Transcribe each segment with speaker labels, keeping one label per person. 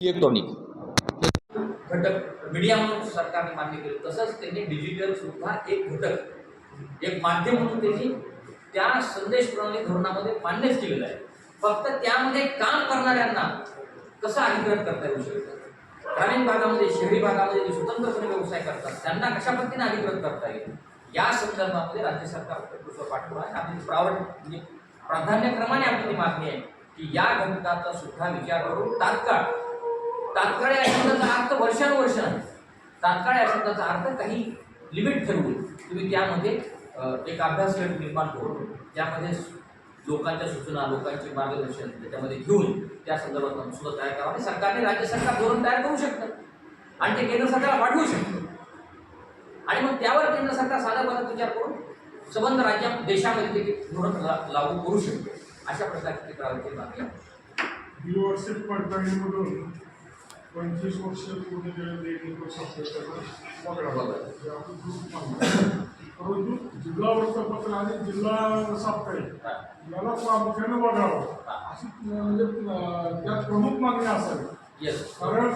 Speaker 1: Electronic.
Speaker 2: घटक media म्हणून सरकारने मान्य केलं. तसंच त्यांनी डिजिटल सुद्धा एक घटक एक माध्यम म्हणून त्यांनी त्या संदेश प्रणाली धोरणामध्ये मान्यच केलेलं आहे. फक्त त्यामध्ये काम करणाऱ्यांना कसं अधिग्रहण करता येऊ शकतं? ग्रामीण भागामध्ये शहरी भागामध्ये जे स्वतंत्रपणे व्यवसाय करतात त्यांना कशा पद्धतीने अधिकृत करता येईल? या संदर्भामध्ये राज्य सरकार प्रभुत्व पाठवलं आहे. आपली प्रावड म्हणजे प्राधान्यक्रमाने आपली मागणी आहे की या घटकाचा सुद्धा विचार करून तात्काळ तात्काळ या शब्दाचा अर्थ वर्षानुवर्ष तात्काळ या शब्दाचा अर्थ काही लिमिट ठरवून तुम्ही त्यामध्ये एक अभ्यास गट निर्माण करून त्यामध्ये लोकांच्या सूचना लोकांचे मार्गदर्शन त्याच्यामध्ये घेऊन त्या संदर्भात सुद्धा तयार करावं आणि सरकारने राज्य सरकार धोरण तयार करू शकतं. आणि ते केंद्र सरकारला पाठवू शकतं. आणि मग त्यावर केंद्र सरकार साधा विचार करून संबंध राज्या देशामध्ये ते धोरण ला- लागू करू शकते. अशा प्रकारची क्रांती मागणी आहे.
Speaker 3: पंचवीस वर्ष पूर्ण केलेले एक आपण मानतो. परंतु जिल्हा वृत्तपत्र आणि जिल्हा साप्ताहिक याला प्रामुख्याने वगळावं अशी म्हणजे त्यात प्रमुख मागणी असावी. कारण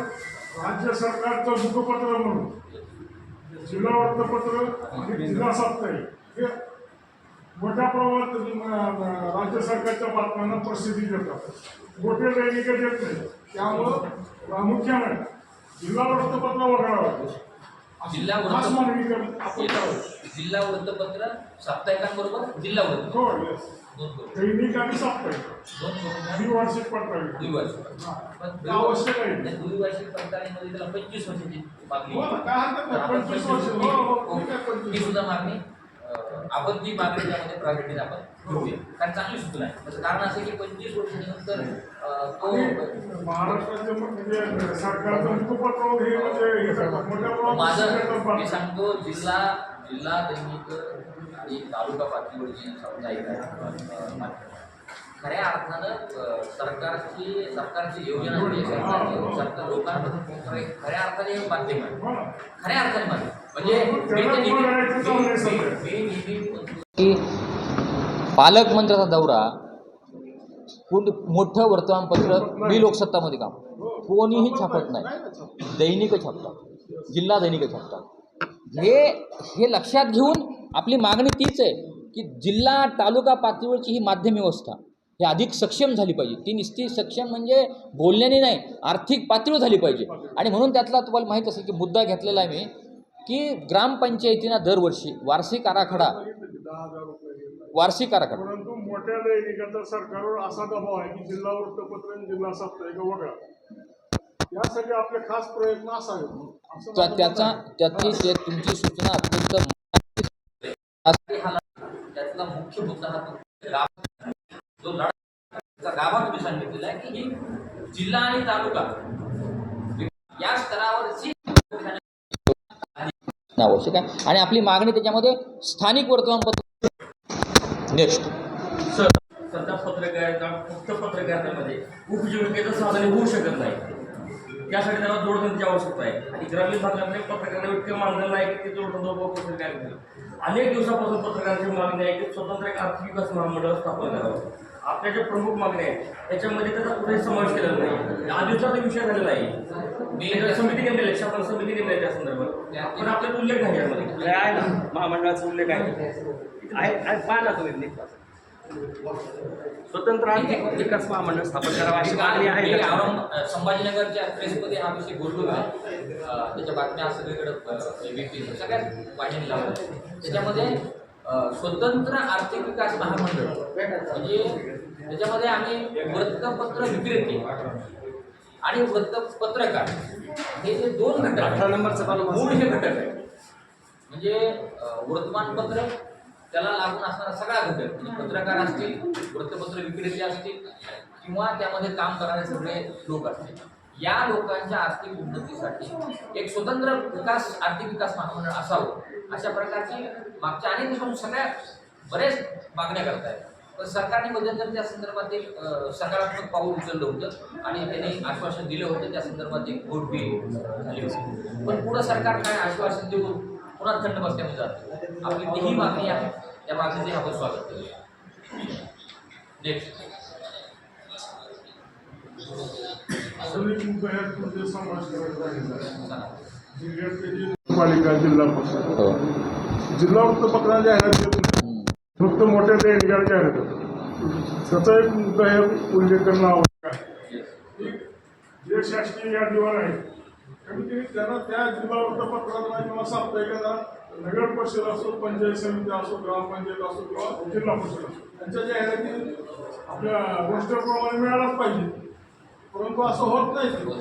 Speaker 3: राज्य सरकारचं मुखपत्र म्हणून जिल्हा वृत्तपत्र आणि जिल्हा साप्ताहिक हे मोठ्या प्रमाणात राज्य सरकारच्या बातम्यांना प्रसिद्धी देतात. मोठे दैनिक देत नाही त्यामुळं प्रामुख्याने जिल्हा वृत्तपत्र वगळावं
Speaker 2: जिल्हा
Speaker 3: खास
Speaker 2: वृत्तपत्र-
Speaker 3: मागणी करून आपण करावी.
Speaker 2: जिल्हा वृत्तपत्र साप्ताहिकांबरोबर जिल्हा वृत्तपत्र
Speaker 3: हो yes.
Speaker 2: दोन करून
Speaker 3: दैनिक आणि साप्ताहिक
Speaker 2: दोन करून
Speaker 3: द्विवार्षिक पडताळणी
Speaker 2: द्विवार्षिक
Speaker 3: हा.
Speaker 2: पण
Speaker 3: ते आवश्यक आहे
Speaker 2: नाही, द्विवार्षिक पडताळणीमध्ये त्याला पंचवीस वर्षाची मागणी
Speaker 3: हो ना, काय हरकत नाही.
Speaker 2: तर आपण
Speaker 3: पंचवीस वर्ष. हो, हो, ठीक आहे, पंचवीस
Speaker 2: ही सुद्धा मागणी आपण ती मागणी त्यामध्ये प्रायोरिटीने आपण घेऊया. कारण चांगली सूचना आहे त्याचं कारण असं की पंचवीस वर्षानंतर तो
Speaker 3: महाराष्ट्राचे म्हणजे हे म्हणजे हे
Speaker 2: माझं मी. सांगतो जिल्हा जिल्हा दैनिक आणि तालुका पातळीवर जी सामुदायिक खऱ्या अर्थानं सरकारची सरकारची योजना सरकार लोकांपर्यंत पोहोचणारे खऱ्या अर्थाने हे माध्यम आहे.
Speaker 3: हो.
Speaker 2: खऱ्या अर्थाने माध्यम. म्हणजे
Speaker 3: हो,
Speaker 1: की पालकमंत्र्याचा दौरा कोण मोठं वर्तमानपत्र मी लोकसत्तामध्ये काम. कोणीही छापत नाही. दैनिक छापतात. जिल्हा दैनिक छापतात. हे हे लक्षात घेऊन आपली मागणी तीच आहे की जिल्हा तालुका पातळीवरची ही माध्यम व्यवस्था ही अधिक सक्षम झाली पाहिजे. ती निस्ती सक्षम म्हणजे बोलण्याने नाही आर्थिक पातळीवर झाली पाहिजे. आणि म्हणून त्यातला तुम्हाला माहीत असेल की मुद्दा घेतलेला आहे मी की ग्रामपंचायतींना दरवर्षी वार्षिक आराखडा. वार्षिक आराखडा
Speaker 3: परंतु मोठ्या दैनिकाचा सरकारवर असा दबाव आहे की जिल्हा वृत्तपत्र आणि जिल्हा साप्ताहिक वगळा यासाठी आपले खास प्रयत्न असावे असं माझं
Speaker 1: त्याचा
Speaker 3: मत आहे.
Speaker 1: त्याची ते तुमची सूचना अत्यंत
Speaker 2: त्यातला मुख्य मुद्दा हा तो गाभा जो लढा त्याचा गाभा तुम्ही सांगितलेला आहे की ही जिल्हा आणि तालुका या स्तरावरची
Speaker 1: आवश्यक आहे आणि आपली मागणी त्याच्यामध्ये स्थानिक वर्तमानपत्र नेक्स्ट
Speaker 4: सर सध्या पत्रकारिता फक्त पत्रकारितेमध्ये उपजीविकेचं साधन होऊ शकत नाही. त्यासाठी त्याला जोडधंद्याची आवश्यकता आहे. आणि ग्रामीण भागामध्ये पत्रकारांना इतकं मानधन नाही की ते जोडधंदा उभा काय अनेक दिवसापासून पत्रकारांची मागणी आहे की स्वतंत्र एक आर्थिक विकास महामंडळ स्थापन करावं. आपल्या ज्या प्रमुख मागण्या आहेत त्याच्यामध्ये त्याचा कुठेही समावेश केलेला नाही. तो विषय झालेला आहे. मी समिती आहे शासन समिती आहे त्या संदर्भात. पण आपल्याला उल्लेख नाही यामध्ये.
Speaker 5: आहे ना. महामंडळाचा उल्लेख आहे. आहे पहा तुम्ही. स्वतंत्र आर्थिक विकास महामंडळ स्थापन करावं अशी मागणी आहे
Speaker 2: संभाजीनगरच्या प्रेसमध्ये हा विषय बोललो त्याच्या बातम्या सगळीकडे सगळ्यात वाहिनी लावल्या त्याच्यामध्ये स्वतंत्र आर्थिक विकास महामंडळ म्हणजे त्याच्यामध्ये आम्ही वृत्तपत्र विक्रेते आणि वृत्तपत्रकार हे जे दोन घटक
Speaker 5: अठरा नंबरचं
Speaker 2: मूळ हे घटक आहे म्हणजे वर्तमानपत्र त्याला लागून असणारा सगळा घटक म्हणजे पत्रकार असतील वृत्तपत्र विक्रेते असतील किंवा त्यामध्ये काम करणारे सगळे लोक असतील. या लोकांच्या आर्थिक उन्नतीसाठी एक स्वतंत्र विकास आर्थिक विकास महामंडळ असावं अशा प्रकारची मागच्या अनेक दिवसांपासून सगळ्या बरेच मागण्या करतायत. सरकारने मध्यंतरी त्या संदर्भात एक सकारात्मक पाऊल उचललं होतं आणि त्यांनी आश्वासन दिलं होतं त्या संदर्भात एक वोट बी झाली होती पण पुढं सरकार काय आश्वासन देऊन पुन्हा थंड बसल्यामध्ये जातं आपली तीही मागणी आहे त्या मागणीचे आपण स्वागत करूया नेक्स्ट
Speaker 3: म्हणजे जिल्हा परिषद फक्त मोठ्या दैनिकाला जाहिरात देतात त्याचा एक मुद्दा हे उल्लेख करणं आवश्यक आहे. जे शासकीय यादीवर आहे कमीत कमी त्यांना त्या जिल्हा वृत्तपत्राला किंवा साप्ताहिकाला नगर परिषद असो पंचायत समिती असो ग्रामपंचायत असो किंवा जिल्हा परिषद असो त्यांच्या जाहिराती आपल्या रोस्टरप्रमाणे मिळालाच पाहिजे. परंतु असं होत नाही.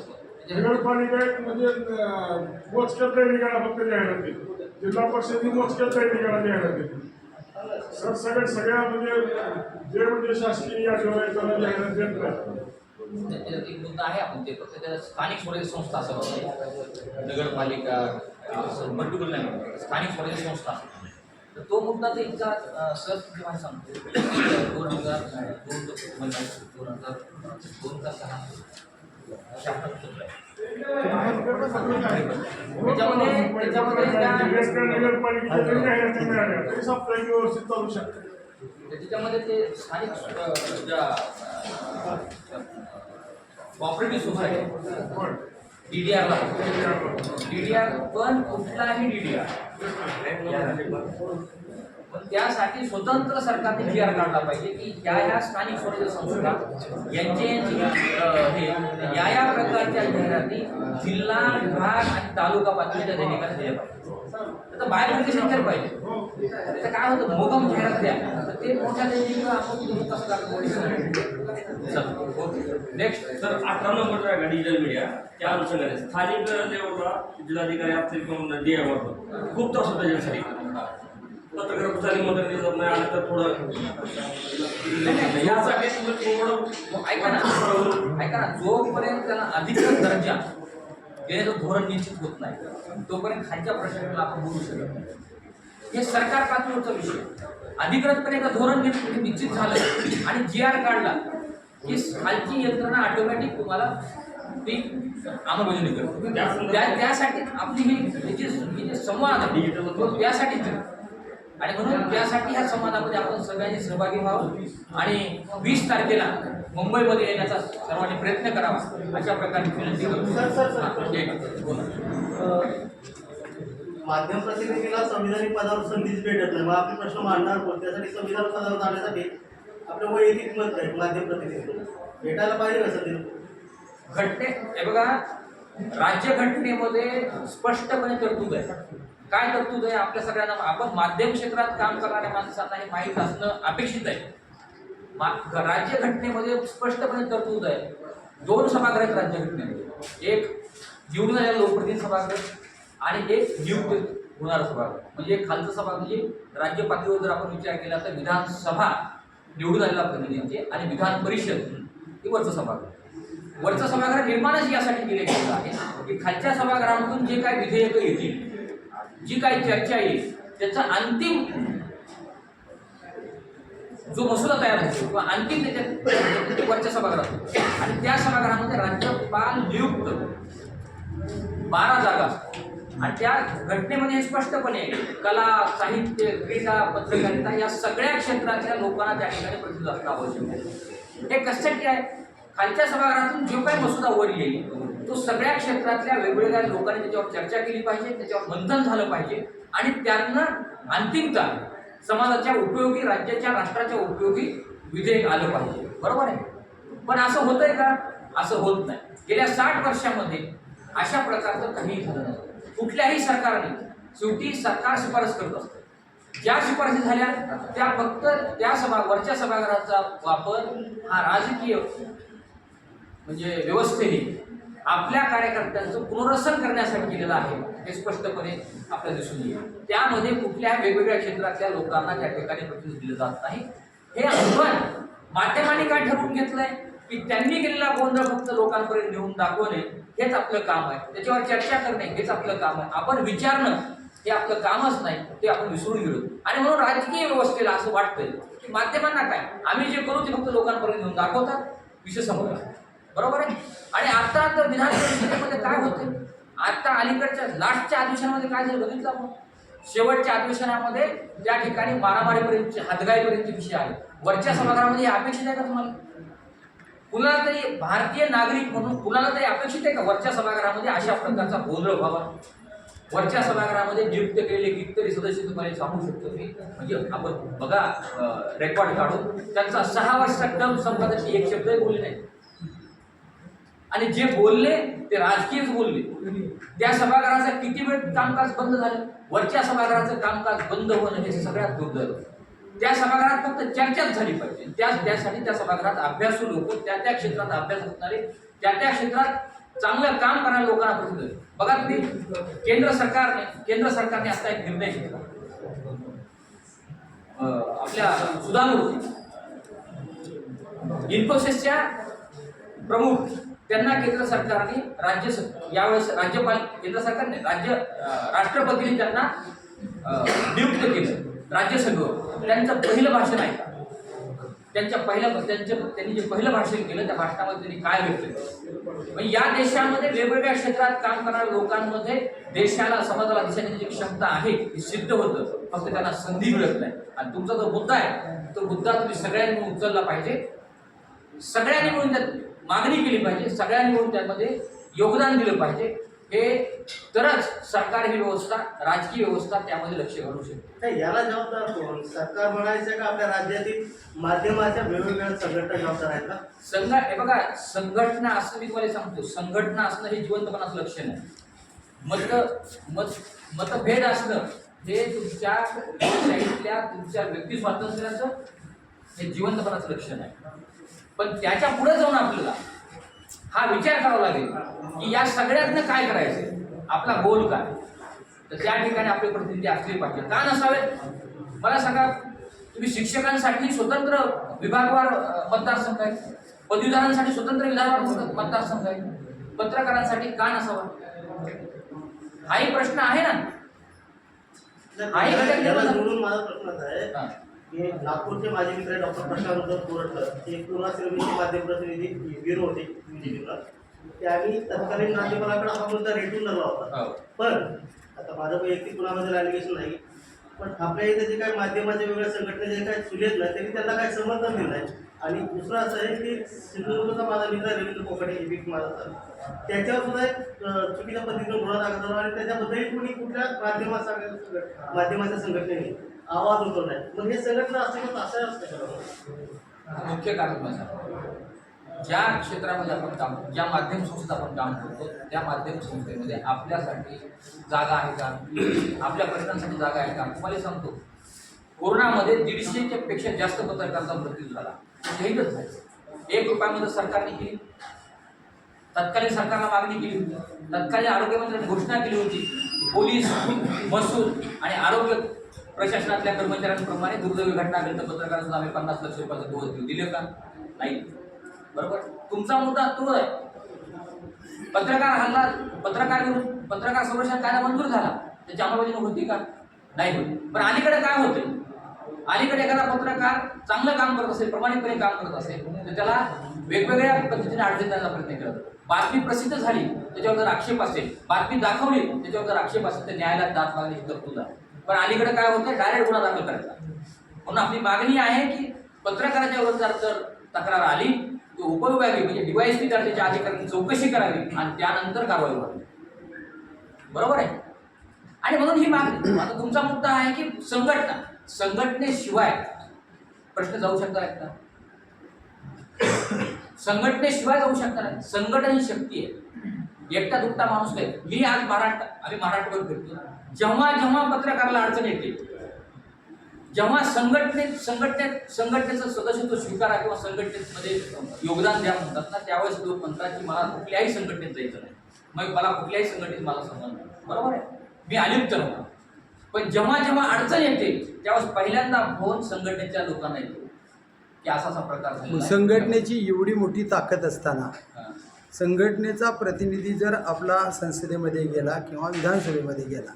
Speaker 3: नगरपालिका एक म्हणजे मोजक्यात मोजक्या दैनिकाला फक्त जाहिरात जिल्हा परिषद ही मोजक्या निघाला जाहिरात सर सगळ्या सगळ्या म्हणजे जे म्हणजे शासकीय यादीवर जाहिरात देत नाही
Speaker 2: त्याच्यात एक मुद्दा आहे आपण ते फक्त त्या स्थानिक स्वराज्य संस्था असं बघा. नगरपालिका असं पर्टिक्युलर नाही स्थानिक स्वराज्य संस्था. तर तो मुद्दा ते इतका अं, सहज म्हणजे किंवा सांगतो. दोन हजार दोन दोन हजार दोन हजार सहा. त्याच्यामध्ये
Speaker 3: व्यवस्थित चालू शकते
Speaker 2: त्याच्यामध्ये ते स्थानिक अं, ज्या कॉपरेटिव्ह सोसायटी
Speaker 3: पण
Speaker 2: डीडीआरला डीडीआर पण कुठलाही डीडीआर पण त्यासाठी स्वतंत्र सरकारने जी आर काढला पाहिजे की या या स्थानिक स्वराज्य संस्था यांचे हे या या प्रकारच्या जाहिराती जिल्हा विभाग आणि तालुका पातळीच्या दैनिकाला दिल्या पाहिजे तर बाहेर नोटिफिकेशन पाहिजे. त्याचं काय होतं? मोगम जाहिरात द्या. तर ते मोठ्या दैनिकाला आपण कसं टाकतो नेक्स्ट
Speaker 4: तर अठरा नंबर डिजिटल मीडिया त्या अनुषंगाने स्थानिक लेवलला जिल्हाधिकारी असतील किंवा खूप त्रास होता त्याच्यासाठी. पत्रकार मदत नाही तर थोडं यासाठी थोडं
Speaker 2: ऐका ना ऐका ना. जोपर्यंत त्याला अधिकृत दर्जा देण्याचं धोरण निश्चित होत नाही तोपर्यंत खालच्या प्रशासनाला आपण बोलू शकत नाही. हे सरकार पातळीवरचा विषय अधिकृतपणे एकदा धोरण निश्चित झालं आणि जी आर काढला की खालची यंत्रणा ऑटोमॅटिक तुम्हाला ती अंमलबजावणी करते. त्या त्यासाठी आपली ही जी संवाद त्यासाठीच आहे. आणि म्हणून त्यासाठी ह्या संवादामध्ये आपण सगळ्यांनी सहभागी व्हावं. आणि वीस तारखेला मुंबईमध्ये येण्याचा सर्वांनी प्रयत्न करावा. अशा प्रकारे विनंती करतो.
Speaker 6: माध्यम प्रतिनिधीला संविधानिक पदावर संधीच भेटत नाही. मग आपले प्रश्न मांडणार कोण? त्यासाठी संविधान पदावर जाण्यासाठी आपलं वैयक्तिक मत आहे माध्यम प्रतिनिधी भेटायला पाहिजे का संधी?
Speaker 2: घटने हे बघा राज्य घटनेमध्ये स्पष्टपणे तरतूद आहे. काय तरतूद आहे आपल्या सगळ्यांना आपण माध्यम क्षेत्रात काम करणाऱ्या माणसांना हे माहीत असणं अपेक्षित आहे. मा- राज्य घटनेमध्ये स्पष्टपणे तरतूद आहे. दोन सभागृह आहेत राज्य घटनेमध्ये. एक निवडून आलेला लोकप्रतिनिधी सभागृह आणि एक नियुक्त होणारा सभागृह. म्हणजे खालचं सभा म्हणजे राज्य पातळीवर जर आपण विचार केला तर विधानसभा निवडून आलेला प्रतिनिधींचे म्हणजे आणि विधान परिषद हे वरचं सभागृह. वरचं सभागृह निर्माणच यासाठी केले गेलेलं आहे. की खालच्या सभागृहामधून जे काही विधेयकं येतील जी काही चर्चा येईल त्याचा अंतिम जो मसुदा तयार होतो किंवा अंतिम त्याच्यात वरच्या सभागृहात आणि त्या सभागृहामध्ये राज्यपाल नियुक्त बारा जागा आणि त्या घटनेमध्ये स्पष्टपणे कला साहित्य क्रीडा पत्रकारिता या सगळ्या क्षेत्रातल्या लोकांना त्या ठिकाणी प्रतिनिधी असणं आवश्यक आहे. हे कशासाठी आहे? खालच्या सभागृहातून जो काही मसुदा वर येईल तो सगळ्या क्षेत्रातल्या वेगवेगळ्या लोकांनी त्याच्यावर चर्चा केली पाहिजे त्याच्यावर मंथन झालं पाहिजे आणि त्यांना अंतिमता समाजाच्या उपयोगी राज्याच्या राष्ट्राच्या उपयोगी विधेयक आलं पाहिजे. बरोबर आहे? पण असं होतंय का? असं होत नाही. गेल्या साठ वर्षामध्ये अशा प्रकारचं काहीही झालं नाही. कुठल्याही सरकारने शेवटी सरकार शिफारस करत असतं. ज्या शिफारसी झाल्या त्या फक्त त्या सभा वरच्या सभागृहाचा वापर हा राजकीय म्हणजे व्यवस्थेने आपल्या कार्यकर्त्यांचं पुनर्वसन करण्यासाठी केलेलं आहे हे स्पष्टपणे आपल्याला दिसून येईल. त्यामध्ये कुठल्या वेगवेगळ्या क्षेत्रातल्या लोकांना त्या ठिकाणी प्रतिनिधी दिलं जात नाही. हे आपण माध्यमांनी काय ठरवून घेतलंय? की त्यांनी केलेला गोंधळ फक्त लोकांपर्यंत नेऊन दाखवणे हेच आपलं काम आहे. त्याच्यावर चर्चा करणे हेच आपलं काम आहे. आपण विचारणं हे आपलं कामच नाही ते आपण विसरून गेलो. आणि म्हणून राजकीय व्यवस्थेला असं वाटतंय की माध्यमांना काय? आम्ही जे करू ते फक्त लोकांपर्यंत नेऊन दाखवतात विषय संपला बरोबर आहे? आणि आता तर विधान परिषदेमध्ये काय होते आता अलीकडच्या लास्टच्या अधिवेशनामध्ये काय झालं बघितलं आपण? शेवटच्या अधिवेशनामध्ये त्या ठिकाणी मारामारीपर्यंतचे हातगाईपर्यंतचे विषय आले. वरच्या सभागृहामध्ये अपेक्षित आहे का तुम्हाला? कुणाला तरी भारतीय नागरिक म्हणून कुणाला तरी अपेक्षित आहे का वरच्या सभागृहामध्ये अशा प्रकारचा गोंधळ व्हावा? वरच्या सभागृहामध्ये नियुक्त केलेले कितीतरी सदस्य तुम्हाला सांगू शकतो मी. म्हणजे आपण बघा रेकॉर्ड काढून. त्यांचा सहा वर्षाचा टर्म संपादन एक शब्दही बोलले नाही. आणि जे बोलले ते राजकीयच बोलले. त्या सभागृहाचं किती वेळ कामकाज बंद झालं? वरच्या सभागृहाचं कामकाज बंद होणं हे सगळ्यात दुर्दैव. त्या सभागृहात फक्त चर्चाच झाली पाहिजे. त्या त्यासाठी त्या सभागृहात अभ्यासू लोक त्या त्या क्षेत्रात अभ्यास असणारे त्या त्या क्षेत्रात चांगलं काम करणाऱ्या लोकांना प्रसिद्ध बघा तुम्ही केंद्र सरकारने केंद्र सरकारने असा एक निर्णय घेतला. आपल्या सुधामूर्ती इन्फोसिसच्या प्रमुख त्यांना केंद्र सरकारने राज्य यावेळेस राज्यपाल केंद्र सरकारने राज्य राष्ट्रपतीने त्यांना नियुक्त केलं राज्यसंघ त्यांचं पहिलं भाषण आहे. त्यांच्या पहिल्या त्यांच्या त्यांनी जे पहिलं भाषण केलं त्या भाषणामध्ये त्यांनी काय व्यक्त केलं? या देशामध्ये वेगवेगळ्या क्षेत्रात काम करणाऱ्या लोकांमध्ये देशाला समाजाला दिशा जी क्षमता आहे हे सिद्ध होतं. फक्त त्यांना संधी मिळत नाही. आणि तुमचा जो मुद्दा आहे तो मुद्दा तुम्ही सगळ्यांनी उचलला पाहिजे. सगळ्यांनी मिळून त्यात मागणी केली पाहिजे सगळ्यांनी मिळून त्यामध्ये योगदान दिलं पाहिजे. हे तरच सरकार ही व्यवस्था राजकीय व्यवस्था त्यामध्ये लक्ष घालू शकते.
Speaker 6: नाही, याला जबाबदार कोण? सरकार म्हणायचं का आपल्या राज्यातील माध्यमाच्या वेगवेगळ्या संघटना जबाबदार आहेत का?
Speaker 2: संघ हे बघा संघटना असं मी तुम्हाला सांगतो. संघटना असणं हे जिवंतपणाचं लक्षण आहे. मत मत मतभेद असणं हे तुमच्या साईडल्या तुमच्या व्यक्ती स्वातंत्र्याचं हे जिवंतपणाचं लक्षण आहे. पण त्याच्या पुढे जाऊन आपल्याला हा विचार करावा लागेल की या सगळ्यातनं काय करायचं आपला गोल काय? तर त्या ठिकाणी आपले प्रतिनिधी असले पाहिजे. का नसावेत? मला सांगा तुम्ही शिक्षकांसाठी स्वतंत्र विभागवार मतदारसंघ आहे पदवीधरांसाठी स्वतंत्र विभागवार मत- मतदारसंघ आहे पत्रकारांसाठी का नसावा? हाही प्रश्न आहे ना? केंद्रात?
Speaker 6: जोडून माझा प्रश्न आहे.
Speaker 2: हा.
Speaker 6: नागपूरचे माजी मित्र डॉक्टर प्रशांत कोरटकर ते पूर्वा श्रेणीचे माध्यम प्रतिनिधी ब्युरो होते BJP त्यांनी तत्कालीन राज्यपालाकडे हा मुद्दा रेटून धरला होता
Speaker 2: हो.
Speaker 6: पण आता माझं वैयक्तिक कुणाबद्दल ॲलिगेशन नाही पण आपल्या इथे जे काही माध्यमाच्या वेगळ्या संघटना जे काही सुलेत ना त्यांनी त्यांना काही समर्थन दिलं आहे आणि दुसरं असं आहे की सिंधुदुर्गचा माझा मित्र रवींद्र कोकडे एबीपी माझा सर त्याच्यावर सुद्धा एक चुकीच्या पद्धतीने गुन्हा दाखल झाला आणि त्याच्याबद्दलही कोणी कुठल्या माध्यमा संघ- माध्यमाच्या संघटनेने आवाज होतो नाही. मग हे संघटना असं असं असतं
Speaker 2: मुख्य कारण माझं ज्या क्षेत्रामध्ये आपण काम ज्या माध्यम संस्थेत आपण काम करतो त्या माध्यम संस्थेमध्ये आपल्यासाठी जागा आहे का? आपल्या प्रश्नांसाठी जागा आहे का? तुम्हाला सांगतो. कोरोनामध्ये दीडशेच्या पेक्षा जास्त पत्रकारांचा मृत्यू झाला. शहीदच झाले एक रुपयामध्ये सरकारने केली. तत्कालीन सरकारला मागणी केली होती. तत्कालीन आरोग्यमंत्र्यांनी घोषणा केली होती. पोलीस महसूल आणि आरोग्य प्रशासनातल्या कर्मचाऱ्यांप्रमाणे दुर्दैवी घटना घडली तर पत्रकारांना आम्ही पन्नास लक्ष रुपयाचं दोष देऊ दिले का नाही. बरोबर? तुमचा मुद्दा तो आहे. पत्रकार हल्ला पत्रकार पत्रकार संरक्षण कायदा मंजूर झाला. त्याची अंमलबजावणी होती का? नाही होती. पण अलीकडे काय होते? अलीकडे एखादा पत्रकार चांगलं काम करत असेल प्रमाणितपणे काम करत असेल तर त्याला वेगवेगळ्या पद्धतीने अडचण देण्याचा प्रयत्न केला बातमी प्रसिद्ध झाली त्याच्यावर जर आक्षेप असेल बातमी दाखवली त्याच्यावर जर आक्षेप असेल तर न्यायालयात दात मागण्याची तरतूद आहे. पण अलीकडे काय होतं डायरेक्ट गुन्हा दाखल करायचा. म्हणून आपली मागणी आहे की पत्रकाराच्या विरोधात जर तक्रार आली तर उपयोगावी म्हणजे डीवायएसपी दर्जाच्या अधिकाऱ्यांनी चौकशी करावी आणि त्यानंतर कारवाई व्हावी. बरोबर आहे? आणि म्हणून ही मागणी. आता तुमचा मुद्दा आहे की संघटना. संघटनेशिवाय प्रश्न जाऊ शकतात का संघटनेशिवाय जाऊ शकता नाही संघटना ही शक्ती आहे. एकटा दुखता माणूस नाही. मी आज महाराष्ट्र आम्ही महाराष्ट्रभर फिरतो जेव्हा जेव्हा पत्रकाराला अडचण येते जेव्हा संघटनेत संघटनेत संघटनेचं सदस्यत्व स्वीकारा किंवा संघटनेमध्ये योगदान द्या म्हणतात ना त्यावेळेस लोक म्हणतात की मला कुठल्याही संघटनेत जायचं नाही. मग मला कुठल्याही संघटनेत मला संबंध नाही. बरोबर आहे? मी अलिप्त नव्हतो. पण जेव्हा जेव्हा अडचण येते त्यावेळेस पहिल्यांदा फोन संघटनेच्या लोकांना येतो? की असा असा प्रकार.
Speaker 7: संघटनेची एवढी मोठी ताकद असताना. संघटनेचा प्रतिनिधी जर आपला संसदेमध्ये गेला किंवा विधानसभेमध्ये गेला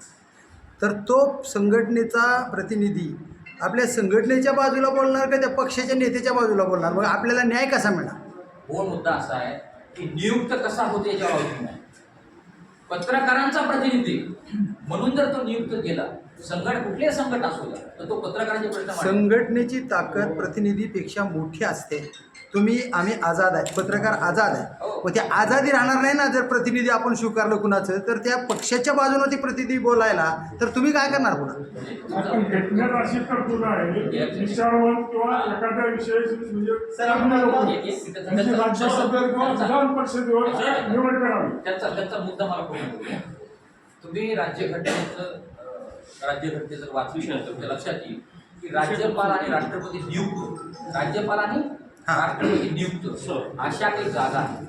Speaker 7: तर तो संघटनेचा प्रतिनिधी आपल्या संघटनेच्या बाजूला बोलणार का त्या पक्षाच्या नेत्याच्या बाजूला बोलणार? मग आपल्याला न्याय कसा मिळणार?
Speaker 2: हो मुद्दा असा आहे की नियुक्त कसा होतो अवलंबून आहे पत्रकारांचा प्रतिनिधी म्हणून जर तो नियुक्त केला संघट कुठले संकट असू द्या तर तो पत्रकारांचे प्रश्न.
Speaker 7: संघटनेची ताकद प्रतिनिधीपेक्षा मोठी असते. तुम्ही आम्ही आझाद आहे पत्रकार आझाद आहे पण ते आझादी राहणार नाही ना जर प्रतिनिधी आपण स्वीकारलं कुणाचं तर त्या पक्षाच्या बाजूने ते प्रतिनिधी बोलायला तर तुम्ही काय करणार पुन्हा
Speaker 3: विषयाची म्हणजे. म्हणजे.
Speaker 2: तुम्ही राज्यघटनेचं राज्यघटनेचं वाचू शकतो तुमच्या लक्षात येईल की राज्यपाल आणि राष्ट्रपती नियुक्त राज्यपाल आणि
Speaker 7: हा.
Speaker 2: नियुक्त अशा काही जागा आहेत.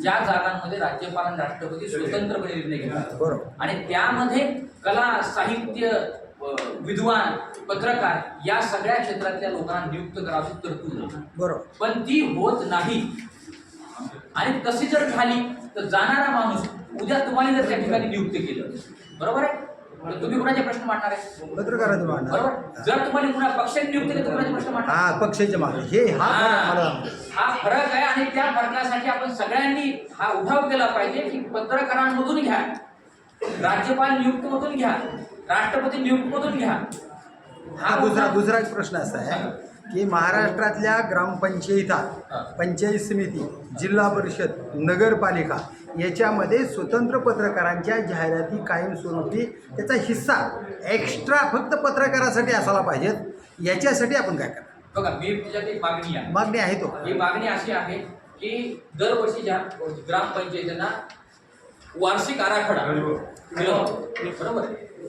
Speaker 2: ज्या जागांमध्ये राज्यपाल आणि राष्ट्रपती स्वतंत्रपणे निर्णय घेतात.
Speaker 7: बरोबर.
Speaker 2: आणि त्यामध्ये कला साहित्य विद्वान पत्रकार या सगळ्या क्षेत्रातल्या लोकांना नियुक्त करावी तरतूद आहे.
Speaker 7: बरोबर.
Speaker 2: पण ती होत नाही. आणि तशी जर झाली तर जाणारा माणूस उद्या तुम्हाला जर त्या ठिकाणी नियुक्त केलं. बरोबर आहे? तर तुम्ही कुणाचे प्रश्न मांडणार आहे
Speaker 7: पत्रकारांनी मांडणार.
Speaker 2: बरोबर. जर तुम्हाला कुणा पक्षाने नियुक्त केलं तर कुणाचे प्रश्न मांडणार?
Speaker 7: हा पक्षाच्या मागे हे हा फरक मला
Speaker 2: हा हा फरक आहे आणि त्या फरकासाठी आपण सगळ्यांनी हा उठाव केला पाहिजे की पत्रकारांमधून घ्या. राज्यपाल नियुक्त मधून घ्या. राष्ट्रपती नियुक्त मधून घ्या.
Speaker 7: हा दुसरा दुसरा एक प्रश्न असा आहे. की महाराष्ट्रातल्या ग्रामपंचायता पंचायत समिती जिल्हा परिषद नगरपालिका याच्यामध्ये स्वतंत्र पत्रकारांच्या जाहिराती कायमस्वरूपी त्याचा हिस्सा एक्स्ट्रा फक्त पत्रकारासाठी असायला पाहिजेत. याच्यासाठी आपण काय करणार?
Speaker 2: बघा मी त्याच्यात एक मागणी आहे.
Speaker 7: मागणी आहे तो.
Speaker 2: ही मागणी अशी आहे की दरवर्षीच्या ग्रामपंचायतींना वार्षिक आराखडा दिला बरोबर.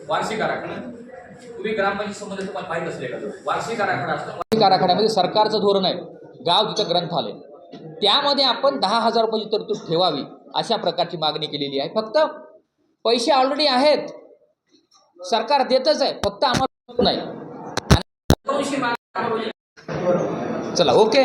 Speaker 2: वार्षिक आराखडा. तुम्ही ग्रामपंचायत संबंध तुम्हाला माहीत असले का? वार्षिक आराखडा असतो.
Speaker 1: आर्थिक आराखड्यामध्ये सरकारचं धोरण आहे. गाव तिथं ग्रंथालय त्यामध्ये आपण दहा हजार रुपयाची तरतूद ठेवावी अशा प्रकारची मागणी केलेली आहे. फक्त पैसे ऑलरेडी आहेत. सरकार देतच आहे. फक्त आम्हाला नाही. चला ओके